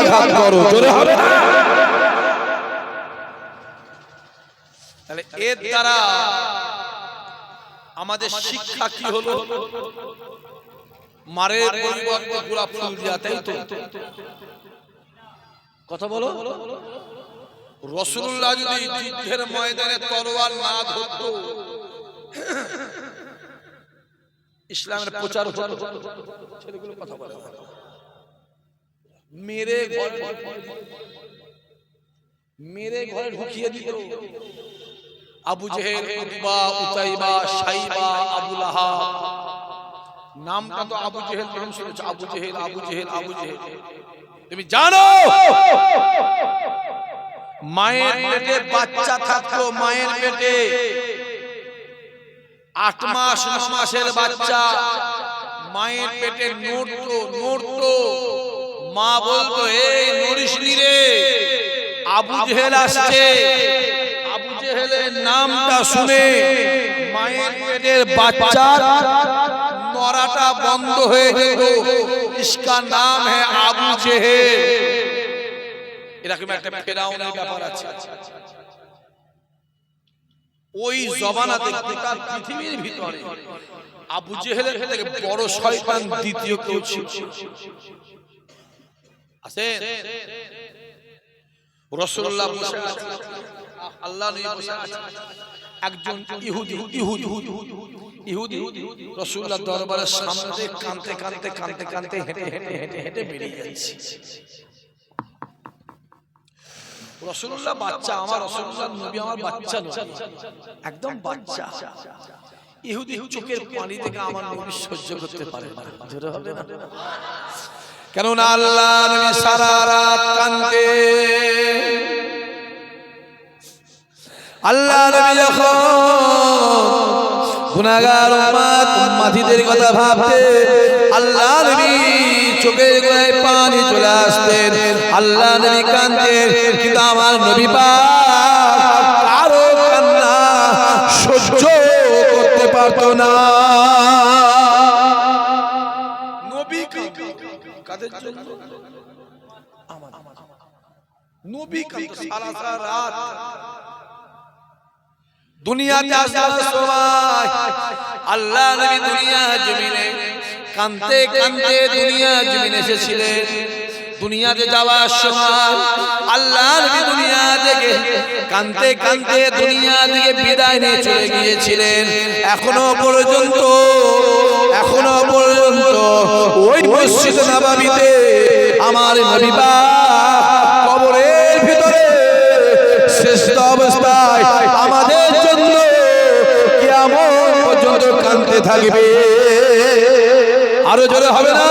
আঘাত করো জোরে হবে না? তাহলে এর দ্বারা আমাদের শিক্ষা কি হলো? মারের পরিবর্তে গোলাপ ফুল দেওয়া তাই তো? কথা বলো। রসুল্লাহ যদি যুদ্ধের ময়দানে তরোয়াল না ধরতো ইসলামের প্রচার হতো। ছেলেগুলো কথা বলে। মেরে ঘরে মেরে ঘরে ঢুকিয়ে দিত আবু জেহেল উতবা উতাইবা সাইবা আবু লাহাব নামটা তো আবু জেহেল নাম শুনেছো আবু জেহেল আবু জেহেল আবু জেহেল তুমি জানো মায়ের পেটে বাচ্চা থাকতো মায়ের পেটে আট মাস ন মাসের বাচ্চা মায়ের পেটে নড়তো নড়তো মা বলতো এই নড়িস নি রে, আবু জেহেল আসছে। আবু জেহেলের নামটা শুনে মায়ের পেটের বাচ্চা নড়াটা বন্ধ হয়ে যেত ইসকা নাম হ্যাঁ আবু জেহেল। এরকম একটা ফেরাউনের ব্যাপার আছে। ওই জমানাতে গোটা পৃথিবীর ভিতরে আবু জেহেলের থেকে বড় শয়তান দ্বিতীয় কেউ ছিল। আছেন রসুল্লাহ আছে। আল্লাহ নবী বসে আছে। একজন ইহুদি ইহুদি ইহুদি রসুল্লাহ দরবারের সামনে কানতে কানতে কানতে কানতে হেঁটে হেঁটে হেঁটে হেঁটে বেরিয়ে যাচ্ছে। রসুল্লাহ বাচ্চা আমার রসুল্লাহ নবী আমার বাচ্চা একদম বাচ্চা। ইহুদি চোখের পানি থেকে আমার নবী সহ্য করতে পারে না। হবে না? কেননা আল্লাহ নবী সারা রাত কান্দে আল্লাহ নবী যখন গুনাহগার উম্মত উম্মতিদের কথা ভাবতে আল্লাহ নবী চোখের গোড়ায় পানি চলে আসতেন। আল্লাহ নবী কাঁদতেন, কিন্তু আমার নবী পাক নবী কাঁদতো সারা সারা রাত দুনিয়াতে আল্লাহ নবী দুনিয়া জমিনে কানতে কানতে দুনিয়া জমিনে এসেছিলেন। দুনিয়াতে যাওয়ার সময় দুনিয়া থেকে কানতে কানতে দুনিয়া থেকে বিদায় নিয়ে চলে গিয়েছিলেন। এখনও পর্যন্ত এখনও পর্যন্ত ওই মসজিদ নবাবিতে আমার নবী থাকবে আরও জোরে হবে না?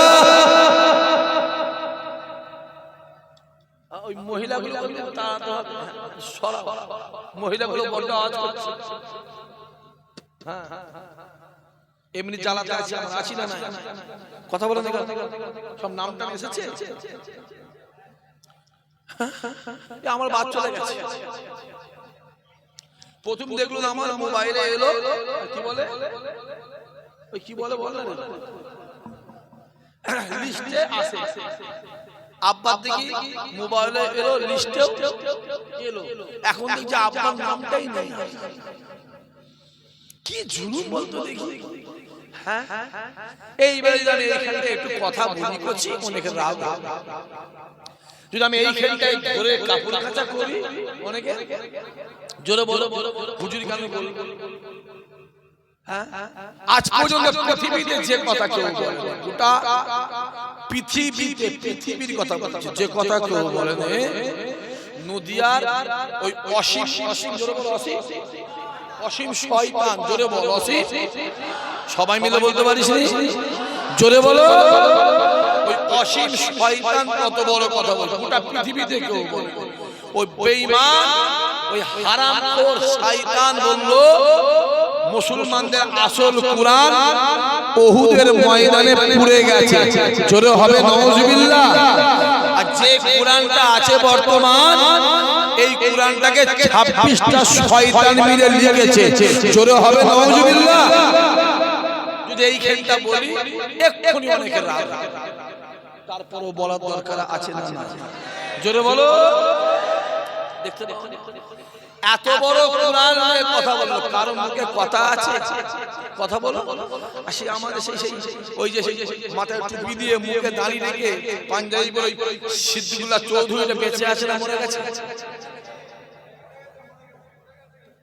ওই মহিলাগুলো তাড়াতে হবে সরা মহিলাগুলো বড্ড আওয়াজ করছে। হ্যাঁ। এমনি জ্বালাতে আছি আছি না কথা বলে দেখো সব নামটা এসেছে? আমার বাদ চলে গেছে। প্রথম দেখল আমার মোবাইলে এলো কি বলে? ওই কি বলে বলে লিস্টে আসে। আব্বার দেখি মোবাইলে এলো লিস্টেও এলো। এখন দেখছি আব্বার নামটাই নেই। কি জুলুম বলতো দেখি। হ্যাঁ? এইবারে জানি এইখানটা একটু কথা বলি করছি অনেকে রাগ। যদি আমি এই খেলটাই ধরে কাপড় কাচা করি অনেকে জোরে বলো হুজুরি কেন বলি হ্যাঁ? আজ পর্যন্ত পৃথিবীতে যে কথা কেউ বলে গোটা পৃথিবীতে পৃথিবীর কথা যে কথা কেউ বলে নদিয়ার ওই অসীম অসীম অসীম। অসীম শয়তান জোরে বলো অসীম। সবাই মিলে বলতে পারিস নি? জোরে বলো। ওই অসীম শয়তান কত বড় কথা বলে গোটা পৃথিবীতে কেউ বলে ওই বেঈমান ওই হারামখোর শয়তান বলল মুসলমানদের আসল কোরআন ওহুদের ময়দানে পুড়ে গেছে। জোরে হবে নওয়াজুবিল্লাহ। আর যে কোরআনটা আছে বর্তমান, এই কোরআনটাকে ছাব্বিশটা শয়তান মিলে লিখেছে। জোরে হবে নওয়াজুবিল্লাহ। যদি এই খেলটা বলি, এক্ষুনি অনেকের রাগ। তারপরও বলার দরকার আছে না জোরে বলো। দেখতে দেখতে এত বড় কোরআন নিয়ে কথা বলল কারও মুখে কথা আছে? কথা বলো। আসি আমাদের সেই সেই ওই যে সেই মাথায় টুপি দিয়ে মুখে দাঁড়িয়ে রেখে পাঞ্জাবি বলে সিদ্দিকুল্লাহ চৌধুরীটা বেঁচে আছে না মরে গেছে?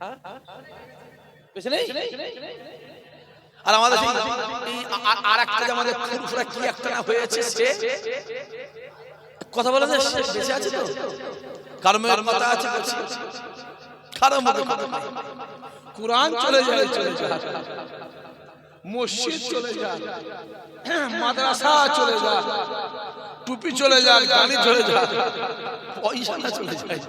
হ্যাঁ? বেঁচে নেই? আর আমাদের আর একটা আমাদের ফুরফুরা কি একটা না হয়েছে সে? কথা বলে যে সে বেঁচে আছে তো? কারও মেয়ের কথা আছে মুখে কোরআন চলে যায় চলে যায়। মসজিদ চলে যায়। মাদ্রাসা চলে যায়। টুপি চলে যায় গাড়ি চলে যায়। পয়সা না চলে যায়।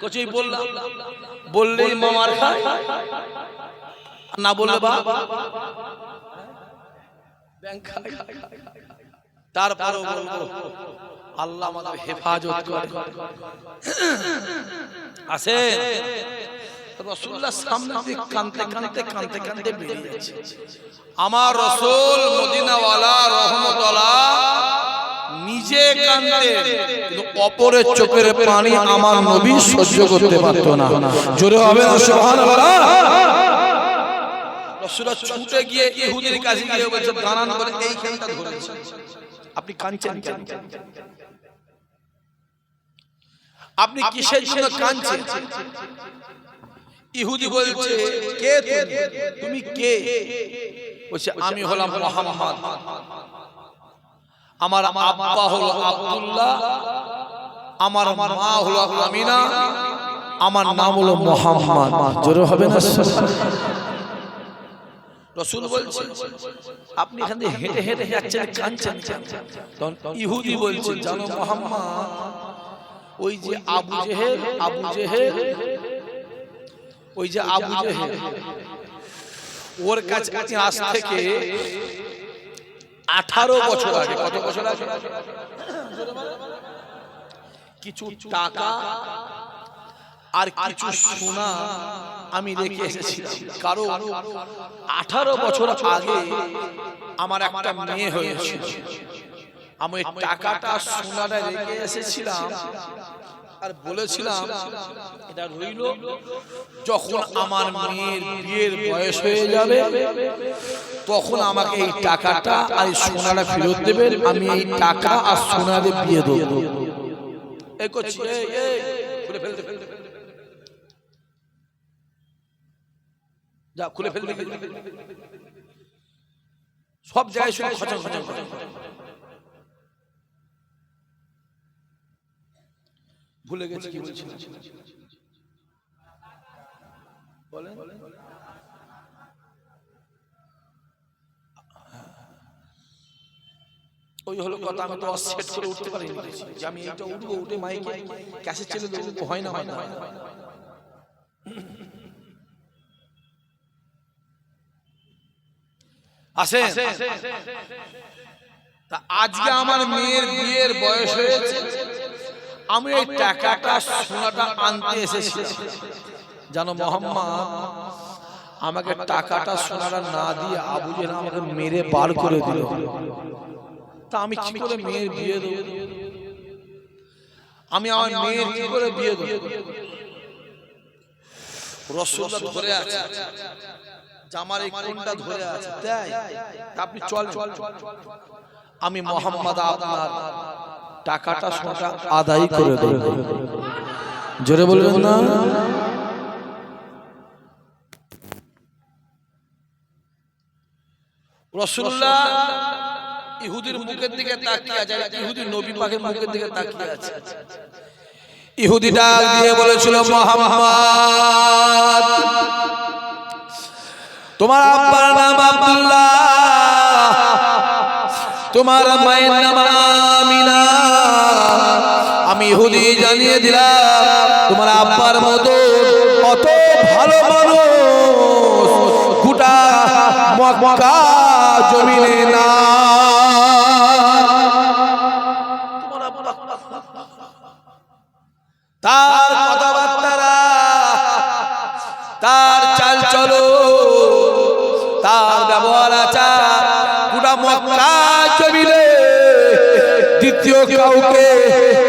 কচুই বললাম বললেই মামার খায়। না বললে বা ব্যাংক খায়। আল্লাহ আমাদের হেফাজত করে। আমার রসুল নিজে কিন্তু অপরের চোখের পানি আমার নবী সহ্য করতে পারতো না। জোরে হবে রসুল্লাহ ছুটে গিয়ে ইহুদির কাছে গিয়ে বলছে এইখানটা ধরেছে। আপনি কাঁদছেন কেন? আপনি কিসের জন্য কাঁদছেন? ইহুদি বলছে কে তুমি? কে? বলছে আমি হলাম মোহাম্মদ। আমার আব্বা হলো আব্দুল্লাহ। আমার মা হলো আমিনা। আমার নাম হলো মোহাম্মদ। জোরে হবে না? রসুল বলছে আপনি এখান থেকে হেঁটে হেঁটে যাচ্ছেন কাঁদছেন তখন ইহুদি বলছে জানো মোহাম্মদ ওই যে আবু জেহেল আবু জেহেল ওই যে আবু জেহেল ওর কাছে আজ থেকে আঠারো বছর আগে কত বছর আগে? কিছু টাকা আর কিছু সোনা আমি রেখে এসেছি কারণ আঠারো বছর আগে আমার একটা মেয়ে হয়েছিল আমি টাকাটা সোনাটা রেখে এসেছিলাম আর বলেছিলাম এটা রইল যখন আমার মেয়ের বিয়ের বয়স হয়ে যাবে তখন আমাকে এই টাকাটা আর এই সোনাটা ফেরত দেবেন আমি এই টাকা আর সোনারে বিয়ে দেবো এই করছি ফেলতে ফেলতে যা খুলে ফেলতে। সব জায়গায় শুধু খচম খচম খচম। ভুলে গেছি কি বলছি বলেন। ওই হলো কথা আমি তো সেট করে উঠতে পারিনি। যে আমি এটা উঠবো উঠে মাইকে ক্যাসে ছেলে দেবো হয় না হয় না। হয় না আসে তা আজকে আমার মেয়ের বিয়ের বয়স হয়েছে। আমি এই টাকাটা সোনাটা আনতে এসেছি জানো মোহাম্মদ আমাকে টাকাটা সোনাটা না দিয়ে আবু আমাকে মেরে বার করে দিল। তা আমি কি করে মেয়ের বিয়ে দেবো? আমি আমার মেয়ের কি করে বিয়ে দেবো? রসগোল্লা ধরে আছে। জামার এই কোনটা ধরে আছে তাই? আপনি চল চল আমি মোহাম্মদ আপনার টাকাটা সোনাটা আদায় করে দেব জোরে বলবেন না? রসুল্লাহ ইহুদির মুখের দিকে তাকিয়ে আছে ইহুদি নবী পাকের মুখের দিকে তাকিয়ে আছে ইহুদি ডাক দিয়ে বলেছিল মোহাম্মদ! তোমার আব্বার নাম আব্দুল্লাহ। তোমার মায়ের নাম আমিনা। আমি ইহুদি জানিয়ে দিলাম, তোমার আব্বার মতো কত ভালো মানুষ গোটা মক্কা জমিনে না। তোমার তৃতীয় কাউকে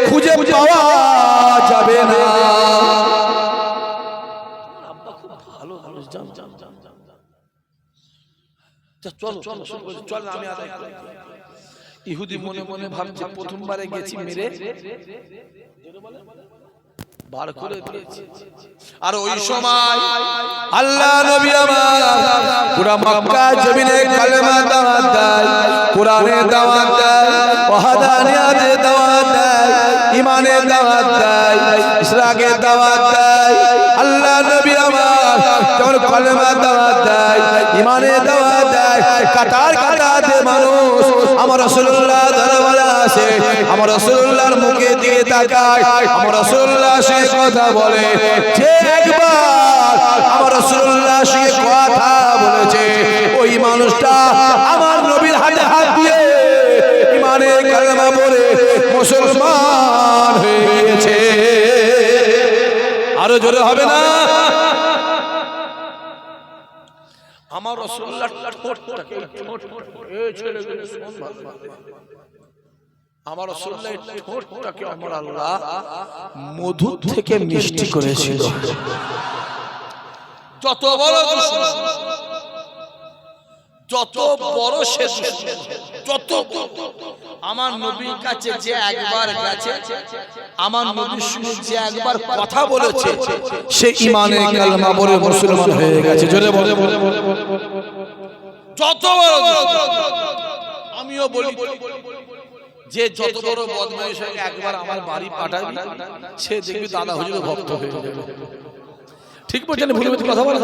খুঁজে পাওয়া যাবে না। ইহুদি মনে মনে ভাবছে প্রথমবারে গেছি মেরে বার করে দিয়েছে আর ওই সময় আল্লাহ নবী আমার পুরা মক্কা জমিনে কালেমা দাওয়াত দেয়, কোরআনে দাওয়াত দেয়, ওয়াহাদানিয়াতে দাওয়াত দেয় ইমানে দাওয়াত দেয় ইসরাকে দাওয়াত দেয়। আল্লাহ নবী আমার যখন কালেমা দাওয়াত দেয় ইমানে দাওয়াত দেয়, কাতার কাটাতে মানুষ, আমার রাসূলুল্লাহ আসে আমার রাসূলুল্লাহর মুখে দিয়ে তাকায় আমার রাসূলুল্লাহ সে কথা বলে যে একবার আমার রাসূলুল্লাহ সে কথা বলেছে ওই মানুষটা আমার নবীর হাতে হাত দিয়ে ইমানের কালেমা পড়ে মুসলমান হয়ে গিয়েছে আরও জোরে হবে না আমার রসুল্লাহ আমার রসুল্লাহ ঠোঁটটাকে আমার আল্লাহ মধু থেকে মিষ্টি করেছিল যত বড় যত বড় সে যত আমার নবীর কাছে যে একবার গেছে আমার নবীর সঙ্গে যে একবার কথা বলেছে সে ইমানে কালমা পড়ে মুসলমান হয়ে গেছে জোরে বলে যত বড় আমিও বলি যে যত বড় বদমাইশ হয়ে একবার আমার বাড়ি পাঠাবি সে দেখবি দাদা হুজুর ভক্ত হয়ে যাবে। ঠিক বলছেন ভুলে ভুলে কথা বলা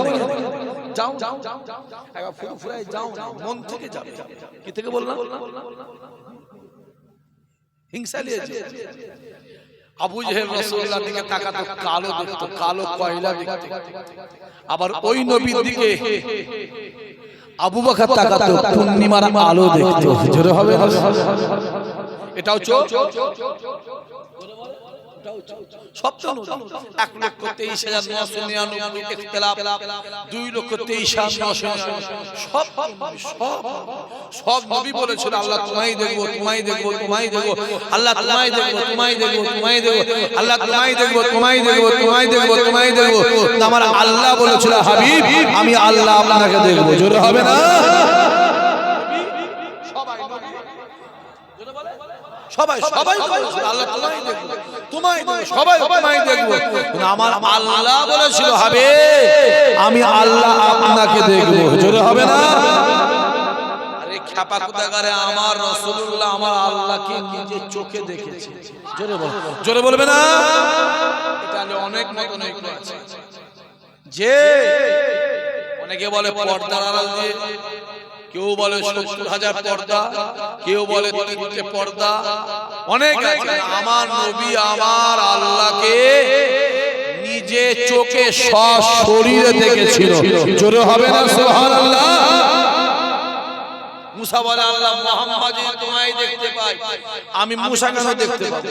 যাও যাও একবার ফুরু ফুরাই যাও মন থেকে যাবে। কি থেকে বললাম? হিংসা লিয়েছে আবু জেহেল রাসূলুল্লাহ দিকে তাকাতো কালো দেখতো কালো কয়লা দেখতো। আবার ওই নবীর দিকে আবু বকর তাকাতো পূর্ণিমার আলো দেখতো। জোরে হবে? এটাও চোখ? সব এক লক্ষ তেইশ হাজার নশো নিরানব্বই ইখতিলাফ, দুই লক্ষ তেইশ হাজার নশো নিরানব্বই। সব নবী, সব সব নবী বলেছিল আল্লাহ তোমায় দেখব তোমায় দেখব তোমায় দেখব আল্লাহ তোমায় দেখব তোমায় দেখব তোমায় দেখব আল্লাহ তোমায় দেখব তোমায় দেখব তোমায় দেখব তোমায় দেখব। আমার আল্লাহ বলেছিল হাবিব আমি আল্লাহ আপনাকে দেখব। জোরে হবে না? সবাই সবাই আল্লাহ তোমায় দেখব। তোমায় সবাই তোমায় দেখব। আমার আল্লাহ বলেছিল হবে আমি আল্লাহ আপনাকে দেখব। জোরে হবে না? আমার রাসূলুল্লাহ আমার আল্লাহকে নিজের চোখে দেখেছে। জোরে বল। জোরে বলবে না? অনেক আছে। যে অনেকে বলে পর্দার আড়াল দিয়ে কেউ বলে সত্তর হাজার পর্দা কেউ বলে তিনটে পর্দা। অনেক আমার নবী আমার আল্লাহকে নিজে চোখে শরীরে দেখেছিল। জোরে হবে না সুবহানাল্লাহ? মুসা বলে আল্লাহ মোহাম্মদ তোমায় দেখতে পাই। আমি মুসা দেখতে পাই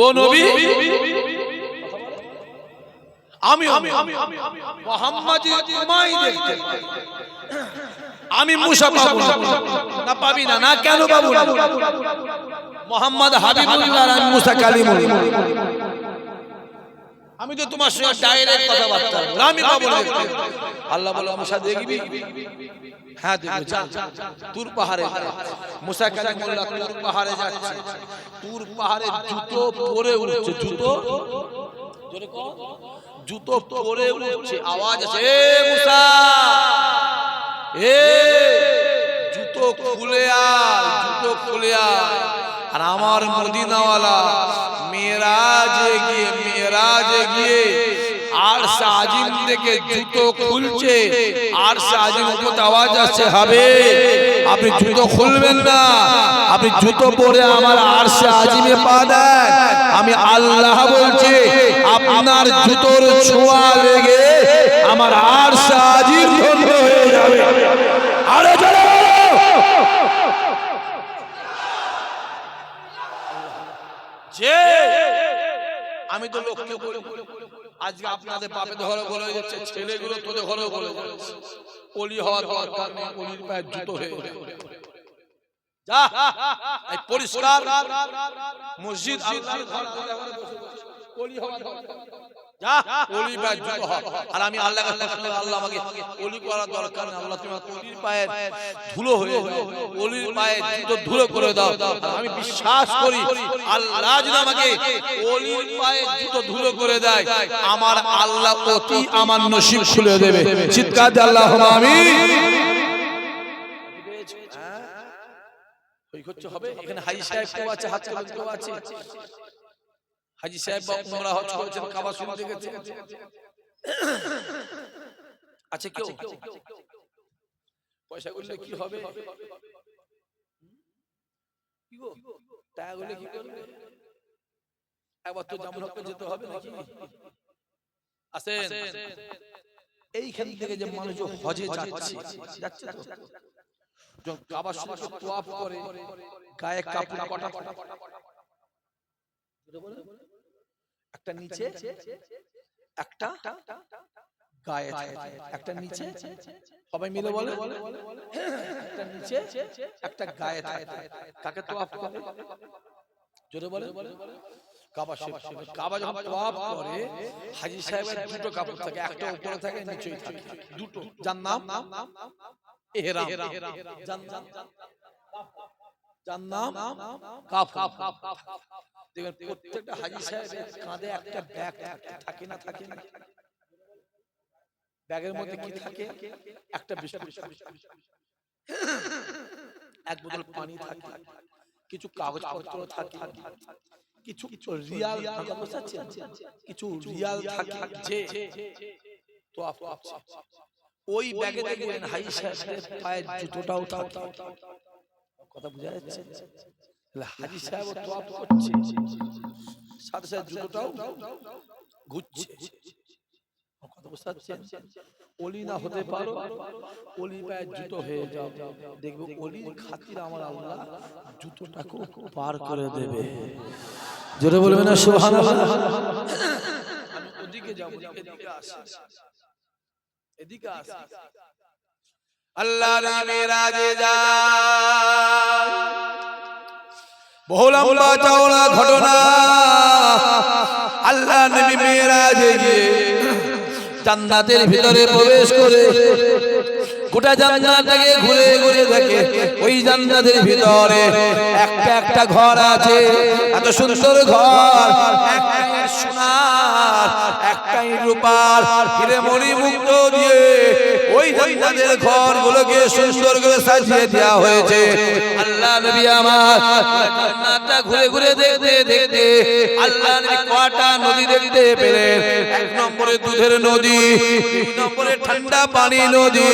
ও নবী? আমি আমি মোহাম্মদ তোমায় দেখতে আমি মুসা পাবো না। পাবি না। না কেন পাবো না? মোহাম্মদ হাবিবুল্লাহ আর আমি মুসা কালিমুল্লাহ আমি তো তোমার সঙ্গে ডাইরেক্ট কথাবার্তা। আমি পাবো না। আল্লাহ বলে মুসা দেখবি? হ্যাঁ দেখব। যা তুর পাহাড়ে মুসা কালিমুল্লাহ তুর পাহাড়ে যাচ্ছে। তুর পাহাড়ে জুতো পরে উঠছে। জুতো। জুতো পরে উঠছে আওয়াজ আছে মুসা! এ জুতো খুলে আয় জুতো খুলে আয়। আর আমার মদিনাওয়ালা মেরাজে গিয়ে মেরাজে গিয়ে আর সাজিম থেকে জুতো খুলছে, আর সাজিম উপর আওয়াজ হবে আপনি জুতো খুলবেন না। আপনি জুতো পরে আমার আর আজিমে পা দেন। আমি আল্লাহ বলছি, আপনার জুতোর ছোঁয়া লেগে আমার আর আজিম ধন্য হয়ে যাবে। আরে যে, আমি তো লোককে বলি আজকে আপনাদের বাপে ঘরে বলে যাচ্ছে ছেলেগুলো তোদের ঘরে বলে যাচ্ছে অলি হওয়ার দরকার নেই অলির পায়ে জুতো হয়ে যা পরিষ্কার মসজিদ আল্লাহর ঘর বলে বসে বসে। অলি হওয়ার। আমি হয়ে বিশ্বাস করি, আল্লাহ যদি আমাকে অলির পায়ে জুতো ধুলো করে দেয়, আমার আল্লাহ অতি আমার নসিব খুলে দেবে। চিৎকার আল্লাহ আমি ওই হবে। এখানে হাজি সাহেব কেউ আছে, হাত কেউ আছে? হাজি সাহেব বা উমরা হজ করেছেন কাবা শুনতে গেছে আছে কেউ? পয়সা করলে কি হবে? কি গো? টাকা করলে কি করবে? একবার তো হককে যেতে হবে নাকি? আসেন। এইখান থেকে যে মানুষ হজে যাচ্ছে যাচ্ছে তো যখন কাবা শরীফে তোয়াফ করে গায়ে কাপড় কটা কটা একটা নিচে একটা গায়ে একটা নিচে। সবাই মিলে বলে। একটা নিচে একটা গায়ে থাকে। কাকে তোয়াফ করে? জোরে বলে কাবা কাবা যখন তোয়াফ করে হাজী সাহেবের দুটো কাপড় থাকে একটা উপরে থাকে নিচেই থাকে। দুটো। যার নাম? এহরাম। যার নাম? যার নাম? কাফ। দেখবেন প্রত্যেকটা হাজী সাহেবের কাঁধে একটা ব্যাগ থাকে না থাকে না? ব্যাগের মধ্যে কি থাকে? একটা বিস্কুট এক বোতল পানি থাকে। কিছু কাগজপত্র থাকে। কিছু রিয়াল কিছু রিয়াল থাকে যে তো ওই ব্যাগে দেখবেন হাই সাহেবের পায়ের জুতোটাও থাকে। কথা বোঝা যাচ্ছে? হাজি সাহেব তো করছে। সাথে সাথে জুতোটাও ঘুরছে। কথা বুঝতে পারছেন? অলি না হতে পারো অলি পায়ে জুতো হয়ে যাও। দেখবে অলির খাতির আমার আল্লাহ জুতোটাকে পার করে দেবে। জোরে বলবে না সুবহানাল্লাহ। আমি ওদিকে যাব এদিকে আসি। এদিকে আসি। আল্লাহর মেরাজে যায় বহু লম্বা চওড়া ঘটনা। আল্লাহ নবী মেরাজে গিয়ে জান্নাতের ভিতরে প্রবেশ করে গোটা জান্নাতটাকে ঘুরে ঘুরে দেখে ওই জান্নাতের ভিতরে একটা একটা ঘর আছে। এত সুন্দর ঘর একটাই রূপার মুক্ত দিয়ে ওই সুন্দর করে সাজিয়ে দেওয়া হয়েছে। আল্লাহ নবী আমার ঘুরে ঘুরে দেখতে দেখতে আল্লাহ নবী কটা নদী দেখতে পেলেন? এক নম্বরে দুধের নদী দুই নম্বরে ঠান্ডা পানি নদী,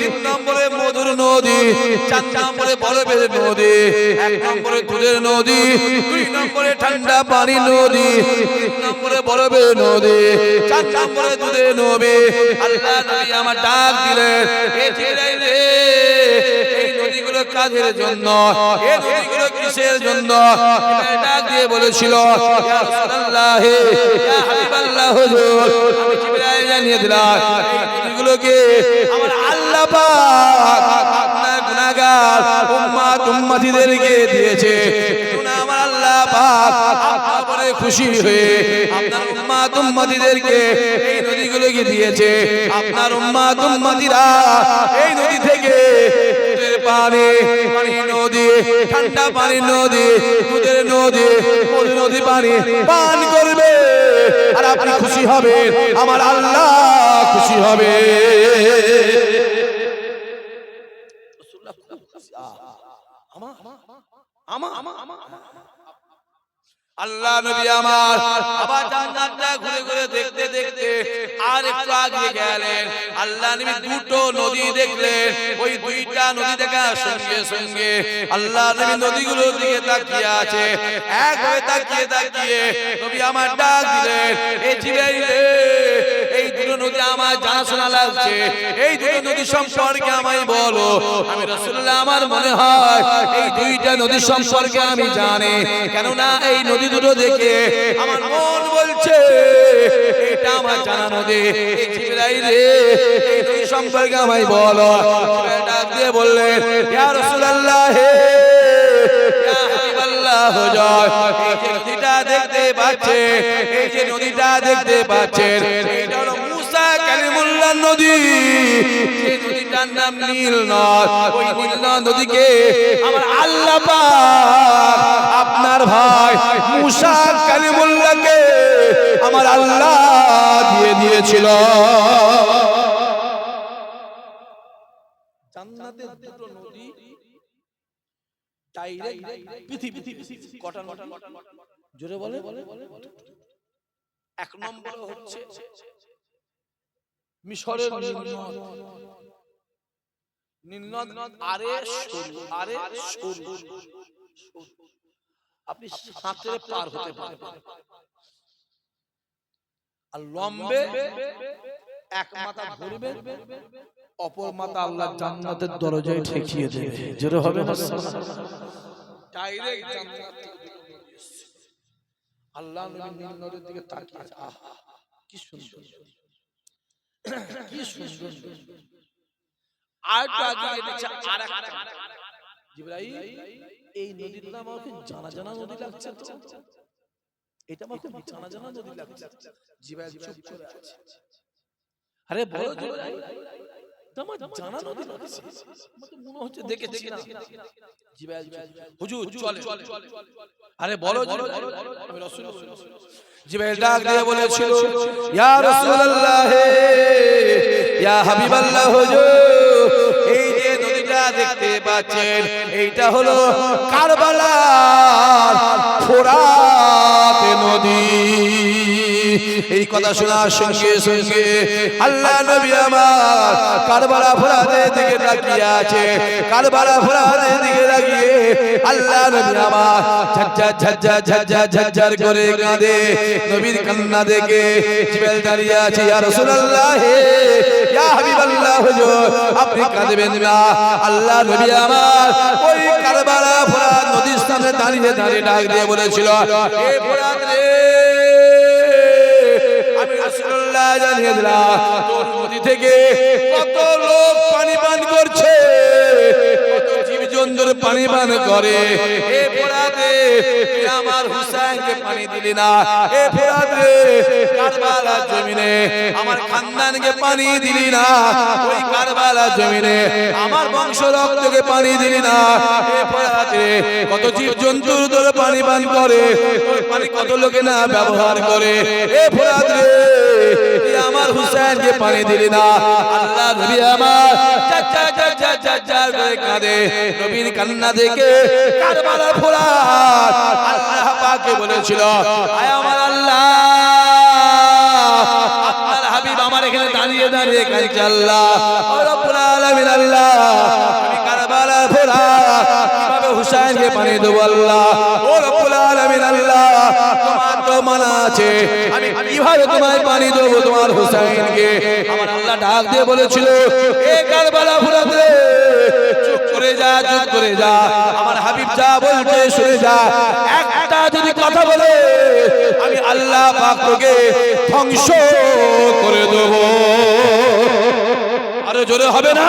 তিন নম্বরে মধুর নদী, চার নম্বরে বরফের নদী, এক নম্বরে দুধের নদী, দুই নম্বরে ঠান্ডা পানি নদী, তিন নম্বরে বরফের নদী, চার নম্বরে দুধের নদী। আল্লাহ নবী আমার ডাক দিলেন নদীগুলো কাদের জন্য? কিসের জন্য? জানিয়ে দিলাম আমার আল্লাহ খুশি হয়ে আপনার উম্মত উম্মতিদেরকে এই নদী থেকে ঠান্ডা পানি নদী নদী নদী পানি পান করবে। আর আপনি খুশি হবেন আমার আল্লাহ খুশি হবে আল্লাহ নবী আমার আবার জান্নাতটা ঘুরে ঘুরে দেখতে দেখতে আর একটু আগে গেলেন। আল্লাহ নবী দুটো নদী দেখলেন। ওই দুইটা নদী দেখার সঙ্গে সঙ্গে আল্লাহ নবী নদীগুলোর দিকে তাকিয়ে আছে। এক হয়ে তাকিয়ে তাকিয়ে নবী আমার ডাক দিলেন রে, এই দুটো নদী আমার জানাশোনা লাগছে। এই দুটো নদী সম্পর্কে আমায় বলো। আমি রাসূলুল্লাহ, আমার মনে হয় এই দুইটা নদী সম্পর্কে আমি জানি। কেননা এই নদী দুটো দেখে আমার মন বলছে, এটা আমার জানা নদী। সম্পর্কে আমায় বলো। ডাক দিয়ে বললেন, ইয়া রাসূলুল্লাহ, হে জয়। এই যে নদীটা দেখতে পাচ্ছে এই যে নদীটা দেখতে পাচ্ছেন এটা হলো মুসা কালিমুল্লাহ নদী। যে নদীটার নাম নীল নদ। ওই নীল নদীকে আমার আল্লাহ পাক আপনার ভাই মুসা কালিমুল্লাহকে আমার আল্লাহ দিয়ে দিয়েছিল। জান্নাতের দুটো নদী ডাইরেক্ট পৃথিবী জোরে বলে এক নম্বর হচ্ছে মিশরের আরে আপনি সাঁতরে পার হতে পারবেন আর লম্বে এক মাথা ধরবে অপর মাথা আল্লাহ জান্নাতের দরজায় ঠেকিয়ে দেবে। জোরে হবে না ডাইরেক্ট জান্নাত আল্লাহ নবী নীল দিকে তাকিয়ে আহা কি সুন্দর। কি সুন্দর। আর আগে দেখছে আর একটা জিবরাইল এই নদীর নাম আমাকে জানা জানা নদী লাগছে তো। এটা আমার খুব জানা জানা নদী লাগছে। জিবরাইল চুপ করে আছে। আরে বলো জিবরাইল। আমার মনে হচ্ছে হুজুর চলে আরে বলো রাসূল ডাক দিয়ে বলেছিল ইয়া রাসূলুল্লাহ ইয়া হাবিবাল্লাহ হুজুর এই যে নদীটা দেখতে পাচ্ছেন এইটা হলো কারবালার ফোরাত নদী এই কথা শোনার সঙ্গে সঙ্গে আল্লাহ নবী আমার কারবালা ফোরাতের দিকে তাকিয়ে আছে। কারবালা ফোরাতের দিকে তাকিয়ে আল্লাহ নবী আমার ঝাজ্জা ঝাজ্জা ঝাজ্জা ঝাজ্জার করে কাঁদে। নবীর কান্না দেখে জিবেল দাঁড়িয়ে আছে ইয়া রাসূলুল্লাহ ইয়া হাবিবাল্লাহ হুজুর আপনি কাঁদবেন না। আল্লাহ নবী আমার ওই নদীর সামনে দাঁড়িয়ে দাঁড়িয়ে ডাক দিয়ে বলেছিল এ রে জানিয়ে নদী থেকে কত লোক পানি পান করছে পানি পান করে। এ আমার হুসাইনকে পানি দিলি না, এ কারবালা জমিনে আমার খানদানকে পানি দিলি না, ওই কারবালা জমিনে আমার বংশ রক্তকে পানি দিলি না। এ কত জীবজন্তুর তোর পানি পান করে, ওই পানি কত লোকে না ব্যবহার করে। এ ফোরাত আমার হুসাইনকে পানি দিলি না আল্লাহ নবী আমার চাচা চাচা চাচা করে কাঁদে নবীর কান্না দেখে কারবালা ফোরাত আল্লাহ পাকে বলেছিল আয় আমার আল্লাহ হাবিব আমার এখানে দাঁড়িয়ে দাঁড়িয়ে কাঁদছে আল্লাহ ও রব্বুল আলামিন আল্লাহ আমি কারবালা ফোরাত কীভাবে হুসাইনকে পানি দেবো আল্লাহ ও রব্বুল আলামিন আল্লাহ তোমার আছে। আমি কীভাবে তোমায় পানি দেবো তোমার হুসাইনকে? আমার আল্লাহ ডাক দিয়ে বলেছিল, এ কারবালা ফুরাতে, চুপ করে যা, চুপ করে যা। আমার হাবিব যা বলছে, শুনে যা। একটা যদি কথা বলে, আমি আল্লাহ পাক তোকে ধ্বংস করে দেবো। আরে জোরে হবে না?